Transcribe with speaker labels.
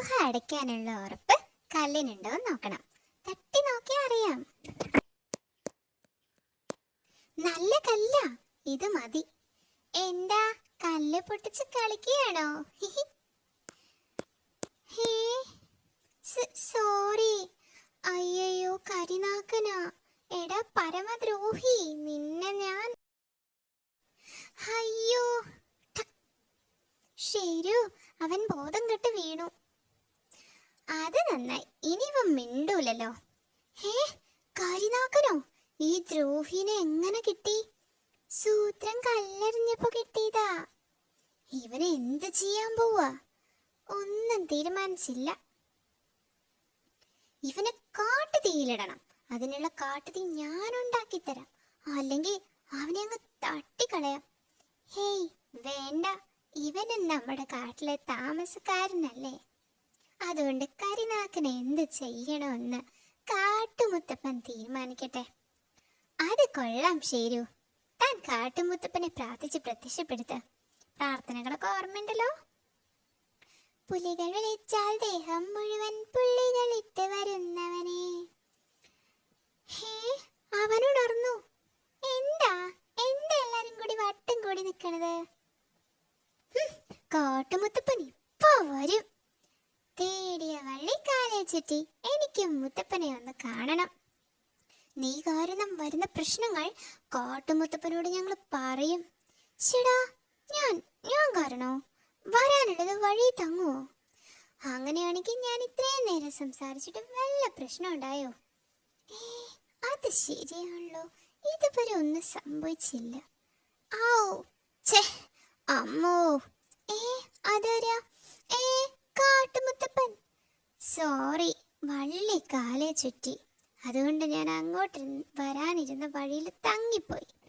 Speaker 1: ഗുഹ അടയ്ക്കാനുള്ള ഉറപ്പ് കല്ലിനുണ്ടോ നോക്കണം. തട്ടി നോക്കി അറിയാം. നല്ല കല്ല. ഇത് മതി. എന്താ? കല്ല് പൊട്ടിച്ച് കളിക്കുകയാണോ. Hey sorry. അയ്യോ കരിനാക്കനാ. എടാ പരമദ്രോഹി. നിന്നെ ഞാൻ അയ്യോ. ശരു അവൻ ബോധം കെട്ട് വീണു. അത് നന്നായി. ഇനി ഇവ മിണ്ടൂലല്ലോ. ഹേ കരിനാക്കനോ ഈ ദ്രോഹിനെ എങ്ങനെ കിട്ടി? സൂത്രം കല്ലെറിഞ്ഞപ്പോ കിട്ടിയതാ. ഇവനെ എന്ത് ചെയ്യാൻ പോവാ? ഒന്നും തീരുമാനിച്ചില്ല. ഇവനെ കാട്ടുതീയിലിടണം അതിനുള്ള കാട്ടുതീ ഞാൻ ഉണ്ടാക്കി തരാം അല്ലെങ്കിൽ അവനെ അങ്ങ് തട്ടിക്കളയാം. ഹേയ് വേണ്ട. ഇവനും നമ്മുടെ കാട്ടിലെ താമസക്കാരനല്ലേ. അതുകൊണ്ട് കരിനാക്കിന് എന്ത് ചെയ്യണമെന്ന് കാട്ടുമുത്തപ്പൻ തീരുമാനിക്കട്ടെ. അത് കൊള്ളാം ശരു താൻ കാട്ടുമുത്തപ്പനെ പ്രാർത്ഥിച്ച് പ്രത്യക്ഷപ്പെടുത്ത. പ്രാർത്ഥനകളൊക്കെ ഓർമ്മയുണ്ടല്ലോ? പുലികൾ വിളിച്ചാൽ ദേഹം മുഴുവൻ പുള്ളികൾ ഇട്ട് വരുന്നവനെ. ഹേ അവനുണർന്നു എന്താ? എന്താ എല്ലാരും കൂടി വട്ടം കൂടി നിക്കണത്? കാട്ടുമുത്തപ്പൻ ഇപ്പൊ വരും. വള്ളി എനിക്ക് മുത്തപ്പനെ ഒന്ന് കാണണം. നീ കാരണം വരുന്ന പ്രശ്നങ്ങൾ കാട്ടുമുത്തപ്പനോട് ഞങ്ങൾ പറയും. ചേടാ ഞാൻ ഞാൻ കാരണോ? വരാനുള്ളത് വഴി തങ്ങോ? അങ്ങനെയാണെങ്കിൽ ഞാൻ ഇത്രയും നേരം സംസാരിച്ചിട്ട് വല്ല പ്രശ്നം ഉണ്ടായോ? ഏ അത് ശരിയാണല്ലോ. ഇതുവരെ ഒന്നും സംഭവിച്ചില്ല. ഔ ഛേ അമ്മോ ഏ അതാരാ ഏ കാട്ടുമുത്തപ്പൻ സോറി വള്ളി കാലേ ചുറ്റി. അതുകൊണ്ട് ഞാൻ അങ്ങോട്ട് വരാനിരുന്ന വഴിയിൽ തങ്ങിപ്പോയി.